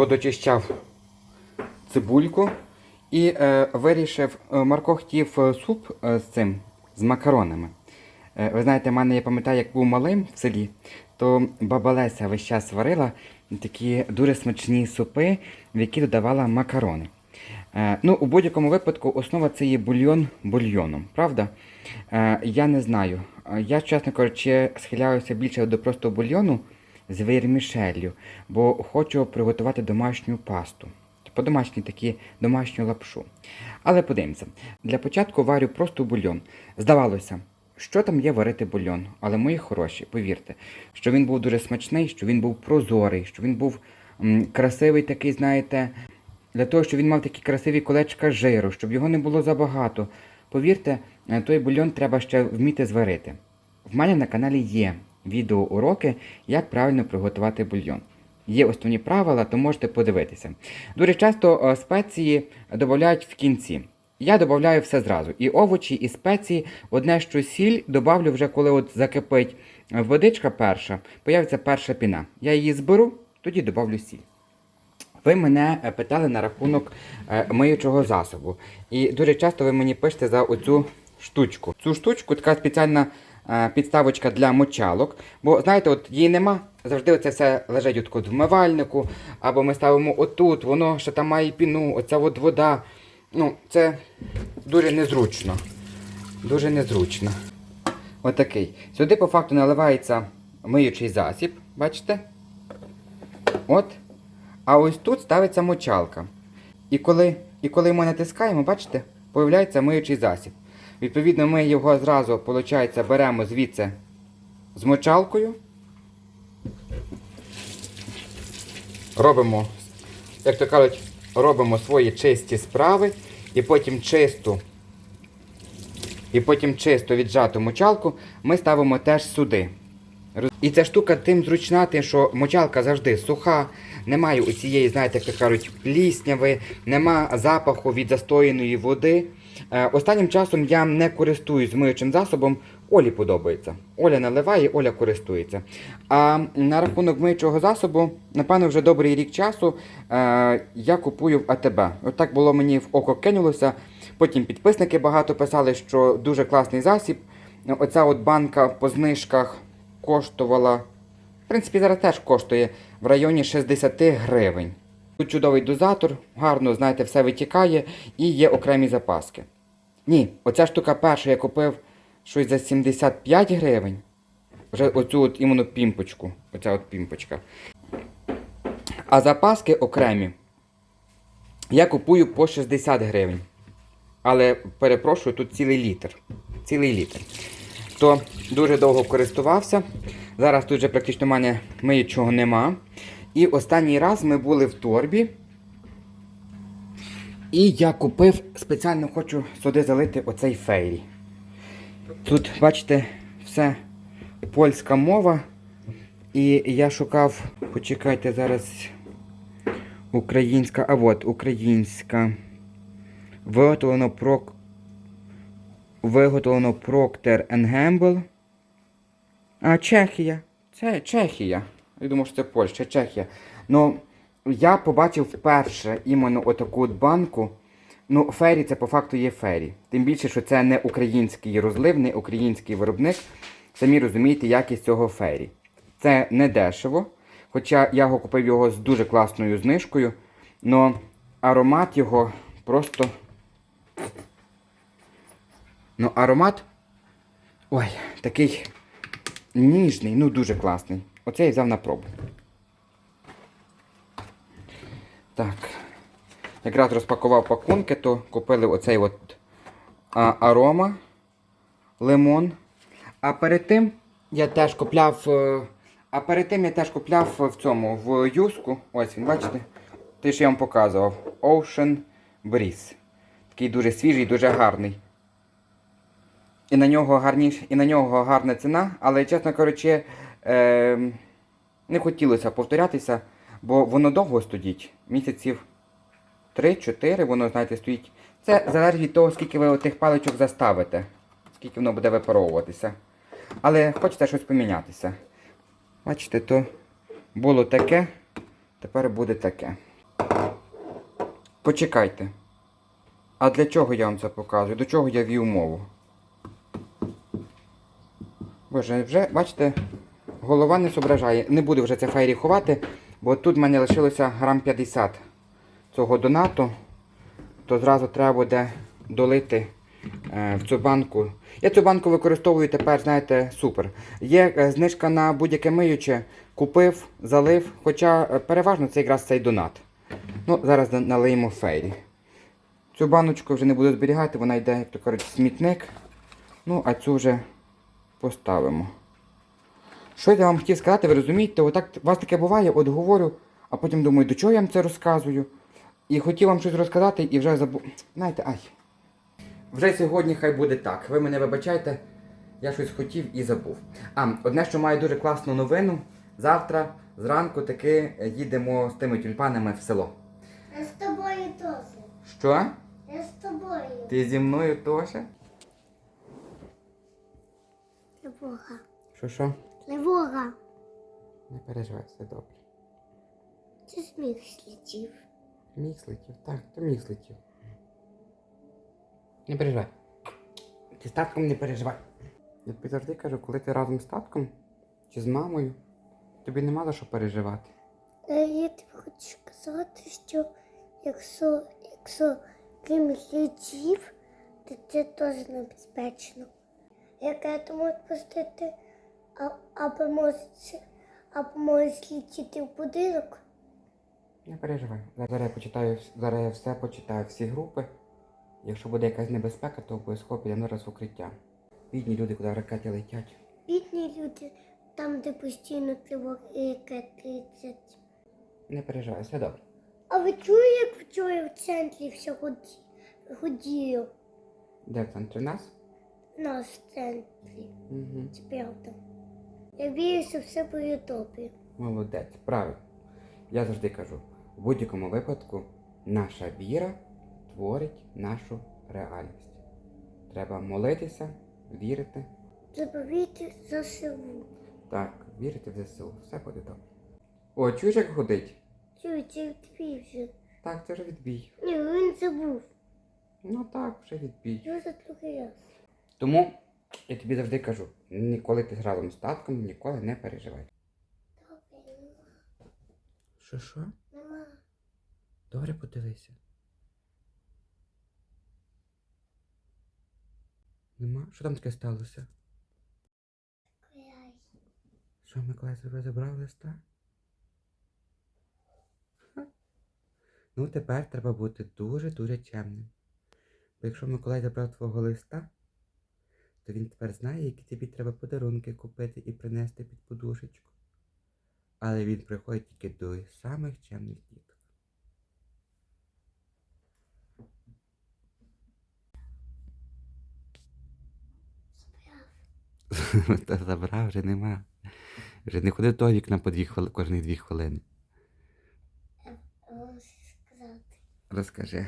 подочищав цибульку і е, вирішив, е, Марко хотів е, суп е, з цим, з макаронами. Ви знаєте, в мене, я пам'ятаю, як був малим в селі, то баба Леся весь час варила такі дуже смачні супи, в які додавала макарони. Ну, у будь-якому випадку основа це є бульйон бульйоном, правда? Я не знаю. Я, чесно кажучи, схиляюся більше до просто бульйону з вермішеллю, бо хочу приготувати домашню пасту. По домашній такі домашню лапшу. Але подивимося. Для початку варю просто бульйон. Здавалося, що там є варити бульйон, але мої хороші, повірте, що він був дуже смачний, що він був прозорий, що він був м, красивий такий, знаєте, для того, щоб він мав такі красиві колечка жиру, щоб його не було забагато. Повірте, е, той бульйон треба ще вміти зварити. В мене на каналі є відеоуроки, як правильно приготувати бульйон. Є основні правила, то можете подивитися. Дуже часто е, спеції додають в кінці. Я додаю все зразу. І овочі, і спеції. Одне, що сіль добавлю вже коли от закипить е, водичка перша, появиться перша піна. Я її зберу, тоді добавлю сіль. Ви мене е, питали на рахунок миючого засобу. І дуже часто ви мені пишете за оцю штучку. Цю штучку така спеціальна підставочка для мочалок. Бо знаєте, от її нема. Завжди це все лежить от тут в вмивальнику, або ми ставимо отут, воно ще там має піну, оця от вода. Ну, це дуже незручно. Дуже незручно. Отакий. Сюди по факту наливається миючий засіб, бачите? От. А ось тут ставиться мочалка. І коли, і коли ми натискаємо, бачите, появляється миючий засіб. Відповідно, ми його зразу, виходить, беремо звідси з мочалкою. Робимо, як то кажуть, робимо свої чисті справи і потім чисту. І потім чисто віджату мочалку ми ставимо теж сюди. І ця штука тим зручна, тим, що мочалка завжди суха, немає у цієї, знаєте, як то кажуть, плісняви, нема запаху від застояної води. Е, останнім часом я не користуюсь миючим засобом. Олі подобається. Оля наливає, Оля користується. А на рахунок миючого засобу, напевно, вже добрий рік часу е, я купую в АТБ. Отак було мені в око кинулося. Потім підписники багато писали, що дуже класний засіб. Оця от банка по знижках коштувала, в принципі, зараз теж коштує в районі 60 гривень. Тут чудовий дозатор, гарно, знаєте, все витікає і є окремі запаски. Ні, оця штука перша я купив щось за 75 гривень. Вже оцю от іменно пімпочку. Оця от пімпочка. А запаски окремі я купую по 60 гривень. Але перепрошую, тут цілий літр. Цілий літр. То дуже довго користувався. Зараз тут вже практично в мене миючого нема. І останній раз ми були в торбі. І я купив, спеціально хочу сюди залити оцей фейрі. Тут, бачите, все польська мова. І я шукав, почекайте зараз. Українська, а от українська. Виготовлено прок. Виготовлено Procter Gamble. А, Чехія. Це Чехія. Я думав, що це Польща, Чехія. Ну, я побачив вперше іменно отаку от банку. Ну, фері це по факту є фері. Тим більше, що це не український розлив, не український виробник. Самі розумієте, якість цього фері. Це не дешево. Хоча я його купив його з дуже класною знижкою. Но аромат його просто. Ну, аромат. Ой, такий ніжний, ну дуже класний. Оце я взяв на пробу. Так. Якраз розпакував пакунки, то купили оцей от а, арома, лимон. А перед тим я теж купляв. е, А перед тим я теж купляв в цьому в юску. Ось він, бачите? Те, що я вам показував. Ocean Breeze. Такий дуже свіжий, дуже гарний. І на нього гарніш, і на нього гарна ціна, але, чесно кажучи, е, не хотілося повторятися, бо воно довго стоїть. Місяців 3-4 воно, знаєте, стоїть. Це залежить від того, скільки ви тих паличок заставите, скільки воно буде випаровуватися. Але хочеться щось помінятися. Бачите, то було таке, тепер буде таке. Почекайте. А для чого я вам це показую? До чого я вів мову? Боже, вже, бачите, голова не зображає. Не буду вже це фейрі ховати, бо тут в мене лишилося грам 50 цього донату, то зразу треба буде долити е, в цю банку. Я цю банку використовую тепер, знаєте, супер. Є е, знижка на будь-яке миюче, купив, залив, хоча е, переважно це якраз цей донат. Ну, зараз налиємо фейрі. Цю баночку вже не буду зберігати, вона йде, як то кажуть, в смітник. Ну, а цю вже поставимо. Що я вам хотів сказати, ви розумієте, отак у вас таке буває, от говорю, а потім думаю, до чого я вам це розказую. І хотів вам щось розказати і вже забув. Знаєте, ай. Вже сьогодні хай буде так. Ви мене вибачайте, я щось хотів і забув. А, одне, що маю дуже класну новину. Завтра зранку таки їдемо з тими тюльпанами в село. Я з тобою теж. Що? Я з тобою. Ти зі мною теж? Що що? Тривога. Не переживай, все добре. Це сміх слідів. Міг злетів, так, то міг злетів. Не переживай. Ти з татком не переживай. Я тобі завжди кажу, коли ти разом з татком чи з мамою, тобі нема за що переживати. Е, Я тобі хочу сказати, що якщо, якщо крім слідів, то це теж небезпечно. Яке то може пустити, а, або може, або може слідчити в будинок. Не переживай. Зараз я почитаю, зараз я все почитаю, всі групи. Якщо буде якась небезпека, то обов'язково підемо зараз в укриття. Бідні люди, куди ракети летять. Бідні люди, там, де постійно тривога і ракети летять. Не переживай, все добре. А ви чули, як вчора в центрі все годі- годіло? Де в центрі нас? Нас в центрі. Угу. Це правда. Я вірю, що все буде добре. Молодець, правильно. Я завжди кажу, в будь-якому випадку наша віра творить нашу реальність. Треба молитися, вірити. Заберіть за селу. Так, вірити в ЗСУ. Все буде добре. О, чуєш, як ходить? Чуєте, твій вже. Так, це вже відбій. Ні, він забув. Ну так, вже відбій. Що за другий раз? Тому я тобі завжди кажу, ніколи ти разом з татком, ніколи не переживай. Добре, нема. Що що? Нема. Добре подивися. Нема? Що там таке сталося? Край. Що Миколай себе забрав листа? Ха. Ну, тепер треба бути дуже-дуже чемним. Бо якщо Миколай забрав твого листа, то він тепер знає, які тобі треба подарунки купити і принести під подушечку. Але він приходить тільки до самих чемних діток. Та забрав вже нема. Вже не ходив до вікна по дві хвили... кожні дві хвилини. Сказати. Розкажи.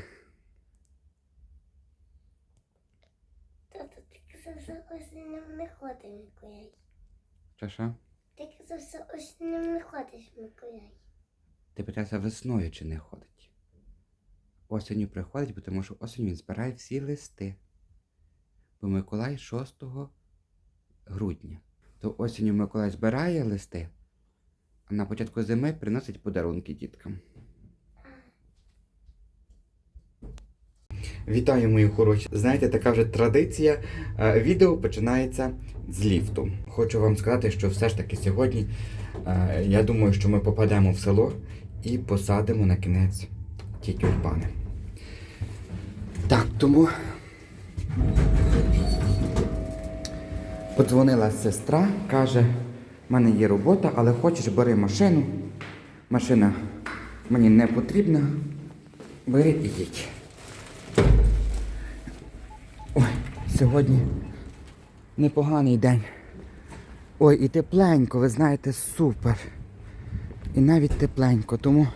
Казав, осінням не ходить Миколай. Що що? Ти казав, що осінням не ходиш Миколай. Ти питався весною чи не ходить. Осінню приходить, бо тому що осінь він збирає всі листи. Бо Миколай 6 грудня. То осінню Миколай збирає листи, а на початку зими приносить подарунки діткам. Вітаю, мої хороші. Знаєте, така вже традиція. Е, Відео починається з ліфту. Хочу вам сказати, що все ж таки сьогодні е, я думаю, що ми попадемо в село і посадимо на кінець ті тюльпани. Так, тому подзвонила сестра, каже, в мене є робота, але хочеш бери машину. Машина мені не потрібна. Бери і їдь. Ой, сьогодні непоганий день. Ой, і тепленько, ви знаєте, супер. І навіть тепленько. Тому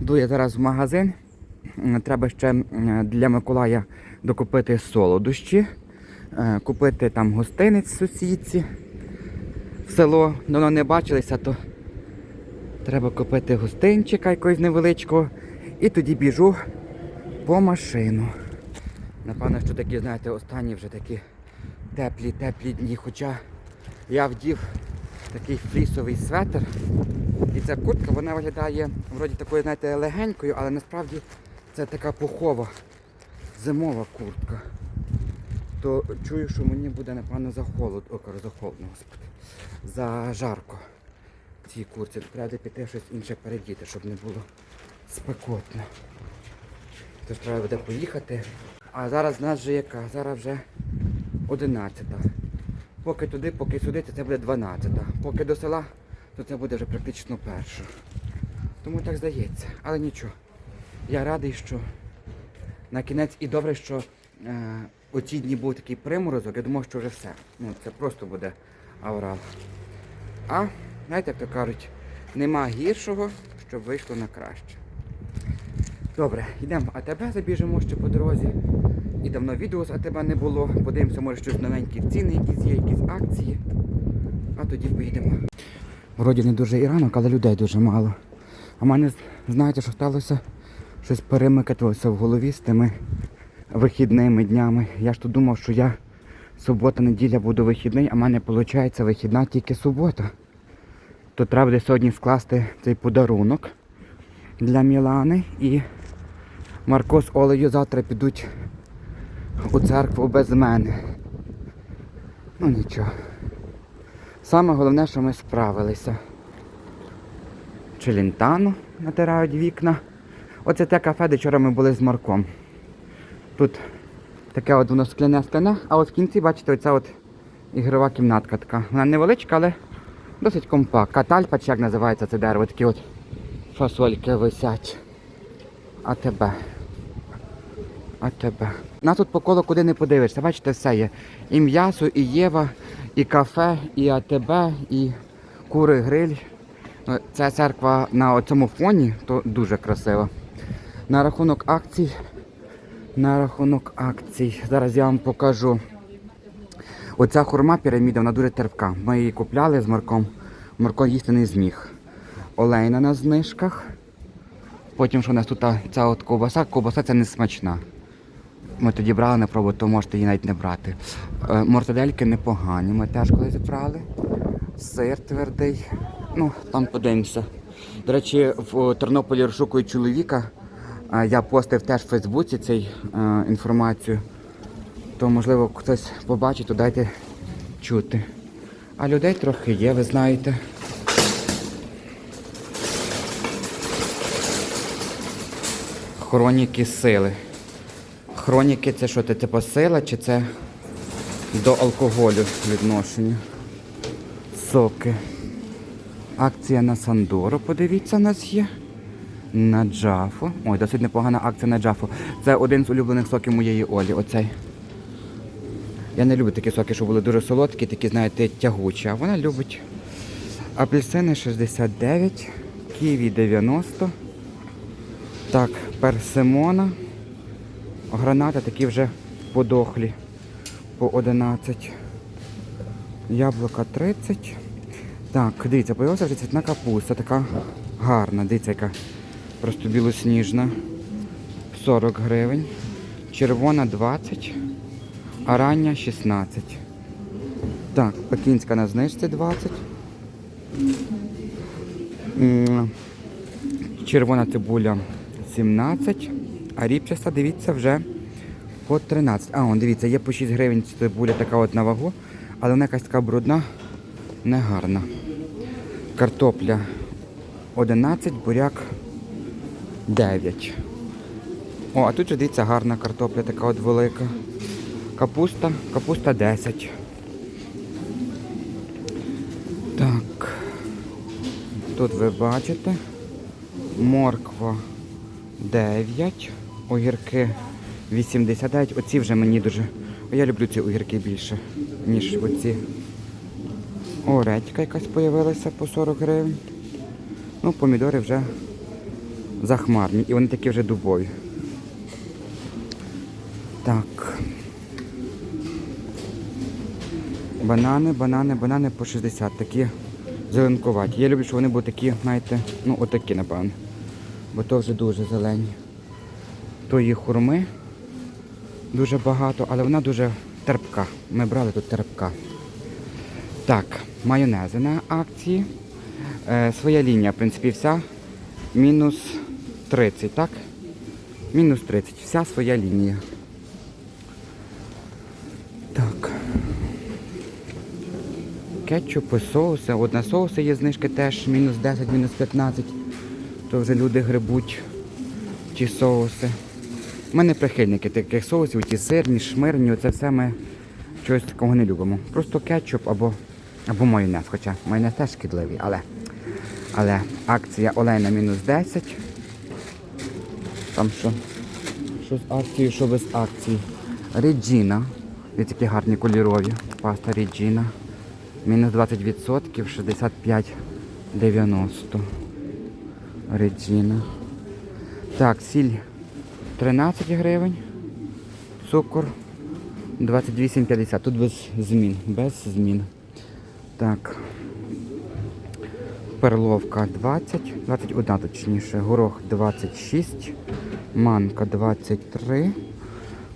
йду я зараз в магазин. Треба ще для Миколая докупити солодощі, е, купити там гостинець сусідці в село. Давно не бачилися, то треба купити гостинчика якогось невеличкого. І тоді біжу по машину. Напевно, що такі, знаєте, останні вже такі теплі, теплі дні. Хоча я вдів такий флісовий светр. І ця куртка, вона виглядає вроді такою, знаєте, легенькою, але насправді це така пухова зимова куртка. То чую, що мені буде, напевно, за холод, о, за холодно, господи, за жарко цій курці. Треба піти щось інше передіти, щоб не було спекотно. Тож треба буде поїхати. А зараз в нас вже яка? Зараз вже 11. Поки туди, поки сюди, то це буде 12. Поки до села, то це буде вже практично перша. Тому так здається. Але нічого. Я радий, що на кінець і добре, що е, оці дні був такий приморозок, я думав, що вже все. Ну, це просто буде аврал. А, знаєте, як то кажуть, нема гіршого, щоб вийшло на краще. Добре, йдемо в АТБ, забіжимо ще по дорозі. І давно відео з АТБ не було. Подивимося, може щось новенькі ціни, якісь є, якісь акції. А тоді поїдемо. Вроді не дуже і ранок, але людей дуже мало. А в мене, знаєте, що сталося? Щось перемикатилося в голові з тими вихідними днями. Я ж тут думав, що я субота-неділя буду вихідний, а в мене виходить вихідна тільки субота. То треба буде сьогодні скласти цей подарунок для Мілани і Марко з Олею завтра підуть у церкву без мене. Ну нічого. Саме головне, що ми справилися. Челентано натирають вікна. Оце те кафе, де вчора ми були з Марком. Тут таке от воно скляне скляне, а от в кінці, бачите, оця от ігрова кімнатка така. Вона невеличка, але досить компактна. Катальпа, чи як називається це дерево, такі от фасольки висять. А тебе. А тебе. Нас тут по колу куди не подивишся. Бачите, все є. І м'ясо, і Єва, і кафе, і АТБ, і кури гриль. Ну, Ця церква на цьому фоні то дуже красива. На рахунок акцій. На рахунок акцій. Зараз я вам покажу. Оця хурма піраміда, вона дуже терпка. Ми її купляли з Марком. Марко їсти не зміг. Олейна на знижках. Потім що у нас тут ця от ковбаса, ковбаса це не смачна. Ми тоді брали на пробу, то можете її навіть не брати. Е, Мортадельки непогані, ми теж колись брали. Сир твердий. Ну, там подивимося. До речі, в Тернополі розшукують чоловіка. Я постив теж в Фейсбуці цю е, інформацію. То можливо хтось побачить, то дайте чути. А людей трохи є, ви знаєте. Хроніки сили. Хроніки це що, це типу сила чи це до алкоголю відношення? Соки. Акція на Сандору, подивіться, у нас є. На Джафу. Ой, досить непогана акція на Джафу. Це один з улюблених соків моєї Олі. Оцей. Я не люблю такі соки, що були дуже солодкі, такі, знаєте, тягучі. А вона любить апельсини 69, ківі 90. Так, персимона. Гранати такі вже подохлі. По 11. Яблука 30. Так, дивіться, появилася вже цвітна капуста, така гарна, дивіться, яка просто білосніжна. 40 гривень. Червона 20, а рання 16. Так, пекінська на знижці 20. Червона цибуля 17, а ріпчаста, дивіться, вже по 13. А, он, дивіться, є по 6 гривень цибуля така от на вагу, але вона якась така брудна, негарна. Картопля 11, буряк 9. О, а тут же дивіться гарна картопля, така от велика. Капуста, капуста 10. Так. Тут ви бачите. Морква 9, огірки 89. Оці вже мені дуже. Я люблю ці огірки більше, ніж оці. О, редька якась з'явилася по 40 гривень. Ну, помідори вже захмарні. І вони такі вже дубові. Так. Банани, банани, банани по 60. Такі зеленкуваті. Я люблю, щоб вони були такі, знаєте, ну отакі, напевно. Бо то вже дуже зелені. Тої хурми. Дуже багато, але вона дуже терпка. Ми брали тут терпка. Так, майонези на акції. Е, своя лінія, в принципі, вся. Мінус 30, так? Мінус 30. Вся своя лінія. Так. Кетчупи, соуси. От на соуси є знижки теж мінус 10, мінус 15. То вже люди грибуть ті соуси. Ми не прихильники таких соусів, ті сирні, шмирні, це все ми чогось такого не любимо. Просто кетчуп або, або майонез, хоча майонез теж шкідливий, але, але акція олейна мінус 10. Там що? Що з акцією, що без акції. Реджіна. Дивіться, які гарні кольорові. Паста Реджіна. Мінус 20%, 65,90. Реджіна. Так, сіль 13 гривень. Цукор 28,50. Тут без змін. Без змін. Так. Перловка 20, 21 точніше. Горох 26. Манка 23.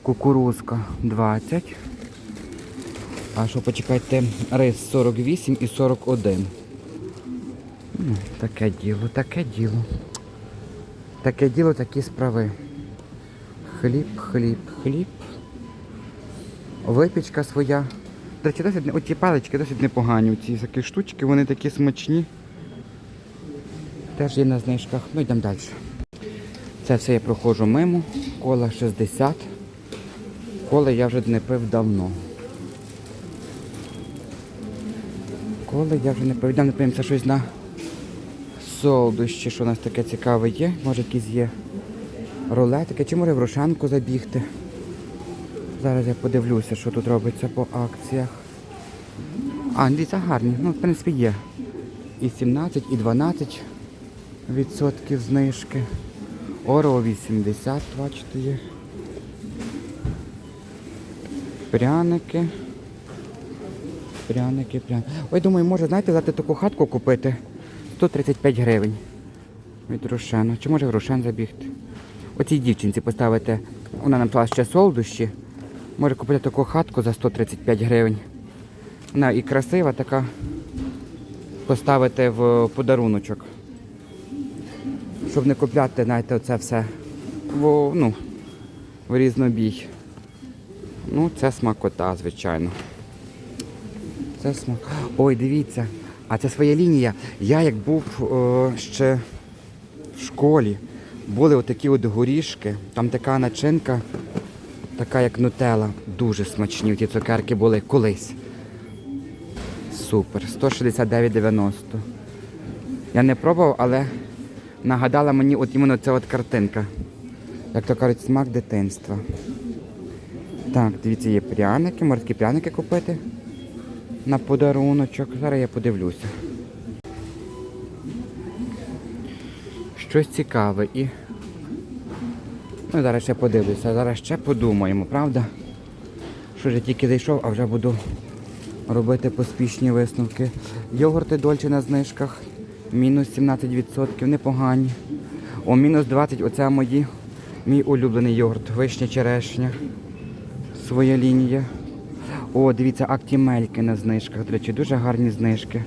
Кукурузка 20. А що почекайте, рис 48 і 41. Ну, таке діло, таке діло. Таке діло, такі справи. Хліб, хліб, хліб. Випічка своя. До речі, досить, оті палички досить непогані. Ці такі штучки, вони такі смачні. Теж є на знижках. Ну йдемо далі. Це все я проходжу мимо. Кола 60. Коли я вже не пив давно. Коли я вже не пив, Йдемо напиємося щось на солодощі, що у нас таке цікаве є. Може якісь є рулетики, чи може в Рошанку забігти. Зараз я подивлюся, що тут робиться по акціях. А, дивіться, гарні. Ну, в принципі, є. І 17, і 12 відсотків знижки. Оро 80, бачите, є. Пряники. Пряники, пряники. Ой, думаю, може, знаєте, взяти таку хатку купити 135 гривень від Рошена. Чи може в Рошен забігти? Оцій дівчинці поставити, вона нам плаща солодощі. Може купити таку хатку за 135 гривень. Вона і красива така. Поставити в подаруночок. Щоб не купляти, знаєте, оце все в, ну, в різнобій. Ну, це смакота, звичайно. Це смак. Ой, дивіться, а це своя лінія. Я як був е, ще в школі, були отакі от горішки, там така начинка, така як нутела. Дуже смачні ті цукерки були колись. Супер. 169,90. Я не пробував, але нагадала мені от іменно ця от картинка. Як то кажуть, смак дитинства. Так, дивіться, є пряники, морські пряники купити на подаруночок. Зараз я подивлюся. Щось цікаве і. Ну, зараз ще подивлюся, зараз ще подумаємо, правда? Що я тільки зайшов, а вже буду робити поспішні висновки. Йогурти дольче на знижках. Мінус 17%, непогані. О, мінус 20, оце мої, мій улюблений йогурт. Вишня черешня. Своя лінія. О, дивіться, актімельки на знижках. До речі, дуже гарні знижки.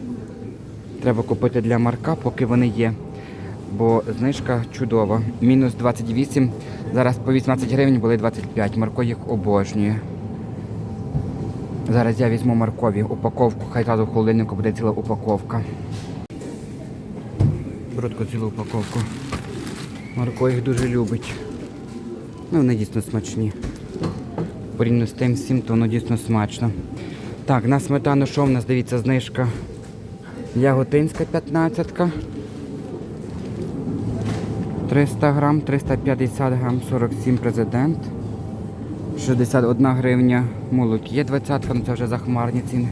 Треба купити для Марка, поки вони є. Бо знижка чудова. Мінус 28. Зараз по 18 гривень були 25. Марко їх обожнює. Зараз я візьму Маркові упаковку, хай зразу в холодильнику буде ціла упаковка. Беру цілу упаковку. Марко їх дуже любить. Ну, вони дійсно смачні. Порівняно з тим всім, то воно дійсно смачно. Так, на сметану що в нас, дивіться, знижка. Яготинська 15. 300 грам, 350 грам, 47 президент. 61 гривня молокі 20, ну це вже захмарні ціни.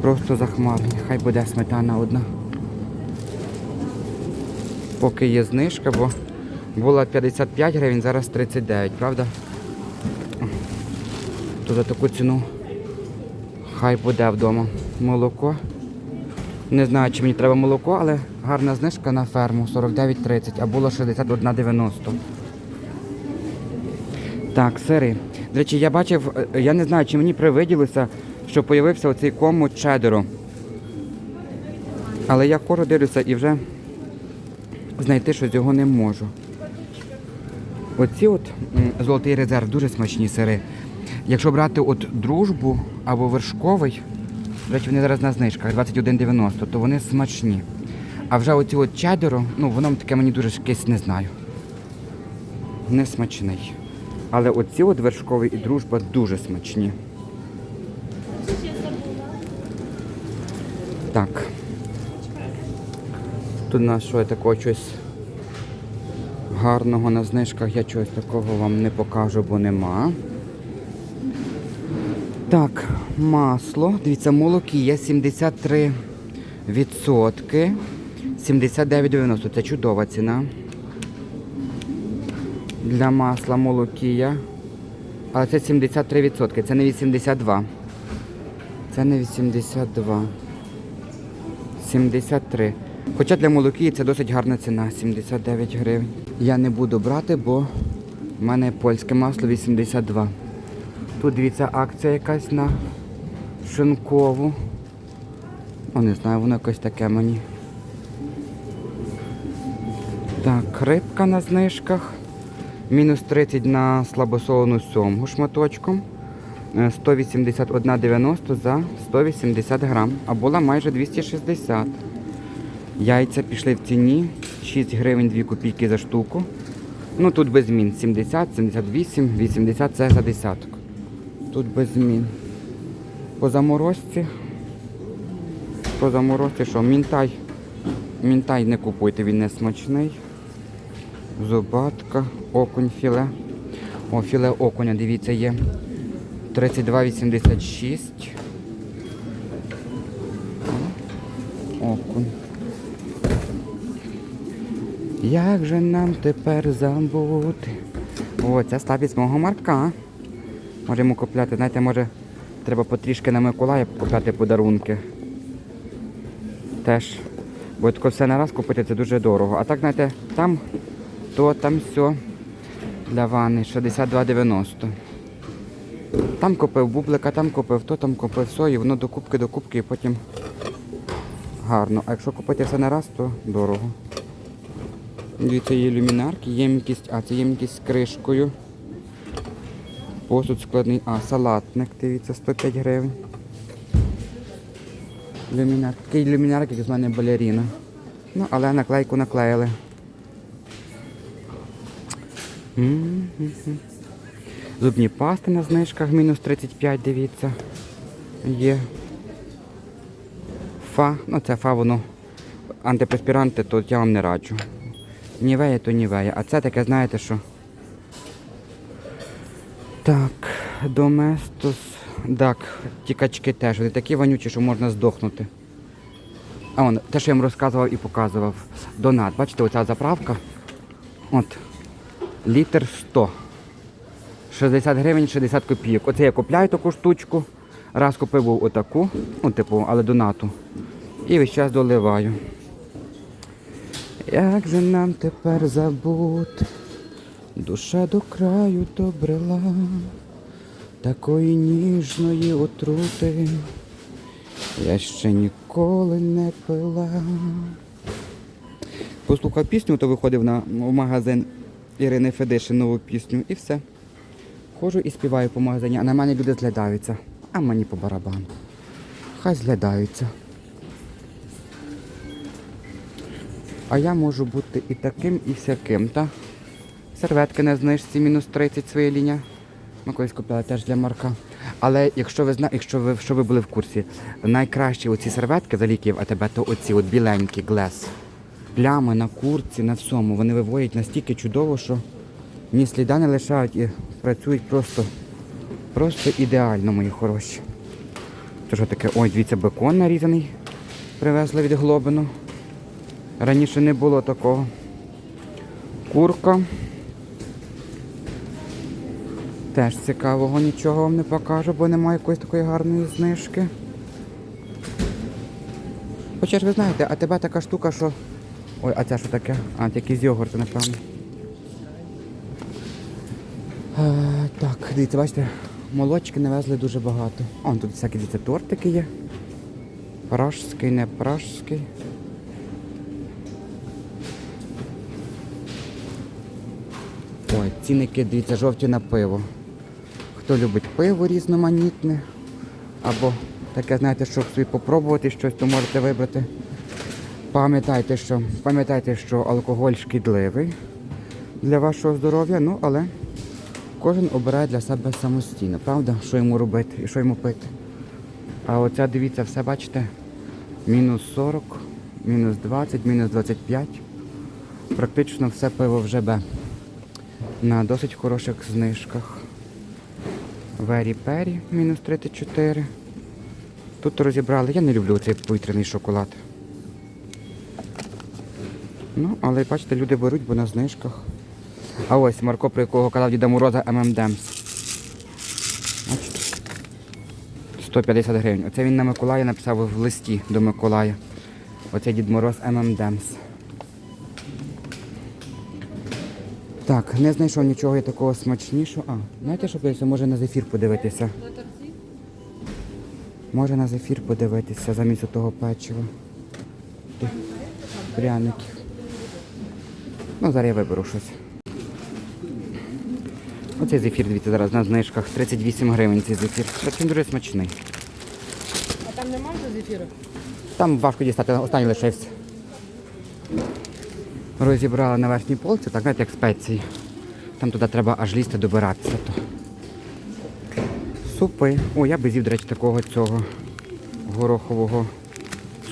Просто захмарні. Хай буде сметана одна. Поки є знижка, бо була 55 гривень, зараз 39, правда? То за таку ціну хай буде вдома. Молоко. Не знаю, чи мені треба молоко, але гарна знижка на ферму 49,30, а було 61,90. Так, сири. До речі, я бачив, е, я не знаю, чи мені привиділося, що появився оцей кому чедеру. Але я хору дивлюся і вже знайти щось його не можу. Оці от золотий резерв дуже смачні сири. Якщо брати от дружбу або вершковий, до речі, вони зараз на знижках 21,90, то вони смачні. А вже оці от чедеро, ну воно таке мені дуже якесь не знаю. Не смачний. Але оці от вершковий і дружба дуже смачні. Так. Тут у нас що такого щось гарного на знижках я чогось такого вам не покажу, бо нема. Так, масло. Дивіться, молокія 73 відсотки. 79,90. Це чудова ціна. Для масла молокія. Але це 73 відсотки. Це не 82. Це не 82. 73. Хоча для молокії це досить гарна ціна 79 гривень. Я не буду брати, бо в мене польське масло 82. Тут дивіться акція якась на шинкову. О, не знаю, воно якось таке мені. Так, рибка на знижках. Мінус 30 на слабосолену сьомгу шматочком. Е, 181,90 за 180 грам, а була майже 260. Яйця пішли в ціні 6 гривень 2 копійки за штуку. Ну тут без змін 70, 78, 80 це за десяток. Тут без змін. По заморозці. По заморозці що? Мінтай. Мінтай не купуйте, він не смачний. Зубатка, окунь філе. О, філе окуня, дивіться, є. 32,86. О, Окунь. Як же нам тепер забути? О, це слабість мого марка. Можемо купляти, знаєте, може, треба потрішки на Миколая купляти подарунки. Теж. Бо тако все на раз купити це дуже дорого. А так, знаєте, там то, там все для ванни 62,90. Там купив бублика, там купив то, там купив все, і воно до кубки, до кубки, і потім гарно. А якщо купити все на раз, то дорого. Дивіться, є люмінарки, ємкість, а це ємкість з кришкою. Посуд складний, а салатник, дивіться, 105 гривень. Люмінар. Такий люмінарик, як з мене балеріна. Ну, але наклейку наклеїли. Зубні пасти на знижках мінус 35, дивіться. Є. Фа, ну це фа, воно антипреспіранти, то я вам не раджу. Нівея, то нівея. А це таке, знаєте що? Так, Доместос. Так, ті качки теж. Вони такі вонючі, що можна здохнути. А вон, те, що я вам розказував і показував. Донат. Бачите, оця заправка. От. Літр 100. 60 гривень 60 копійок. Оце я купляю таку штучку. Раз купив отаку, ну, типу, але донату. І весь час доливаю. Як же нам тепер забути? Душа до краю добрела, такої ніжної отрути я ще ніколи не пила. Послухав пісню, то виходив на в магазин Ірини Федишин нову пісню і все. Ходжу і співаю по магазині, а на мене люди зглядаються. А мені по барабану. Хай зглядаються. А я можу бути і таким, і всяким, та? Серветки на знижці мінус 30 своє лінія. Ми колись купили теж для Марка. Але якщо ви зна... якщо ви, що ви були в курсі, найкращі оці серветки за ліків АТБ, то оці от біленькі глес. Плями на курці, на всьому. Вони виводять настільки чудово, що ні сліда не лишають і працюють просто, просто ідеально, мої хороші. Це що таке? Ой, дивіться, бекон нарізаний. Привезли від Глобину. Раніше не було такого. Курка. Теж цікавого нічого вам не покажу, бо немає якоїсь такої гарної знижки. Хоча ж ви знаєте, а тебе така штука, що. Ой, а це що таке? А, якісь йогурти, напевно. Е, так, дивіться, бачите, молочки навезли дуже багато. О, тут всякі дивіться, тортики є. Пражський, не пражський. Ой, цінники, дивіться, жовті на пиво. Хто любить пиво різноманітне, або таке, знаєте, щоб собі попробувати щось, то можете вибрати. Пам'ятайте, що, пам'ятайте, що алкоголь шкідливий для вашого здоров'я, ну але кожен обирає для себе самостійно, правда? Що йому робити і що йому пити. А оця, дивіться, все бачите, мінус 40, мінус 20, мінус 25. Практично все пиво вже Б. На досить хороших знижках. Вері Пері мінус 34. Тут розібрали. Я не люблю цей повітряний шоколад. Ну, але бачите, люди беруть, бо на знижках. А ось Марко, про якого казав Діда Мороза ММДМС. Бачите? 150 гривень. Оце він на Миколая написав в листі до Миколая. Оце Дід Мороз ММДМС. Так, не знайшов нічого я такого смачнішого. А, знаєте, що подивитися? Може на зефір подивитися. Може на зефір подивитися замість того печива. Тих пряників. Ну, зараз я виберу щось. Оцей зефір, дивіться, зараз на знижках 38 гривень цей зефір. Він дуже смачний. А там нема вже зефіру? Там важко дістати, останній лишився. Розібрали на верхній полці, так знаєте, як спеції. Там туди треба аж лізти добиратися. То. Супи. О, я би з'їв, до речі, такого цього горохового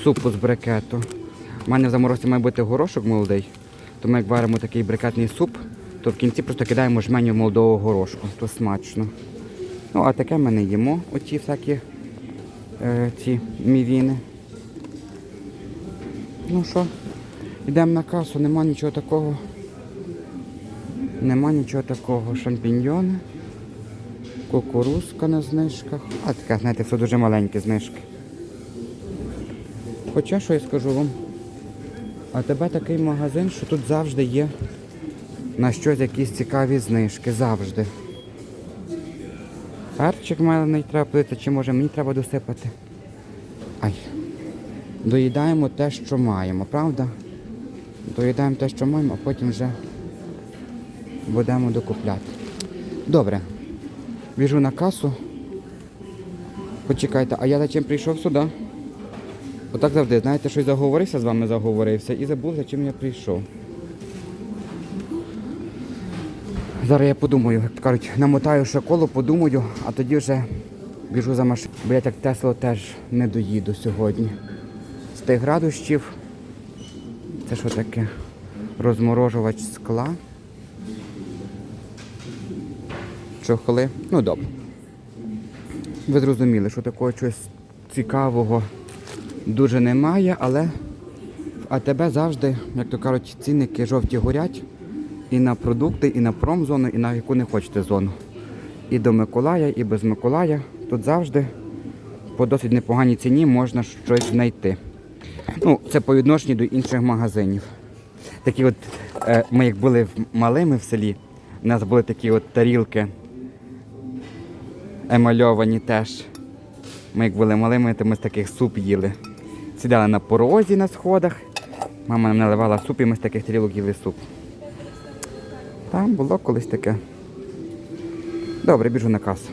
супу з брикету. У мене в заморозці має бути горошок молодий. То ми як варимо такий брикетний суп, то в кінці просто кидаємо жменю молодого горошку. То смачно. Ну, а таке ми не їмо, оті всякі е, ці мівіни. Ну що, йдемо на касу, нема нічого такого. Нема нічого такого. Шампіньйони, кукурузка на знижках. А таке, знаєте, все дуже маленькі знижки. Хоча що я скажу вам, а тебе такий магазин, що тут завжди є на щось якісь цікаві знижки. Завжди. Перчик мелений треба плити, чи може мені треба досипати. Ай. Доїдаємо те, що маємо, правда? Доїдаємо те, що маємо, а потім вже будемо докупляти. Добре. Біжу на касу. Почекайте, а я за чим прийшов сюди? Отак завжди, знаєте, щось заговорився з вами, заговорився і забув, за чим я прийшов. Зараз я подумаю, як кажуть, намотаю ще коло, подумаю, а тоді вже біжу за машиною. Бо я так Тесло теж не доїду сьогодні. З тих градусів. Це що таке? Розморожувач скла. Чохли. Ну добре. Ви зрозуміли, що такого чогось цікавого дуже немає, але в АТБ завжди, як то кажуть, цінники жовті горять і на продукти, і на промзону, і на яку не хочете зону. І до Миколая, і без Миколая. Тут завжди по досить непоганій ціні можна щось знайти. Ну, це по відношенню до інших магазинів. Такі от, е, ми як були малими в селі, у нас були такі от тарілки емальовані теж. Ми як були малими, то ми з таких суп їли. Сідали на порозі на сходах. Мама нам наливала суп і ми з таких тарілок їли суп. Там було колись таке. Добре, біжу на касу.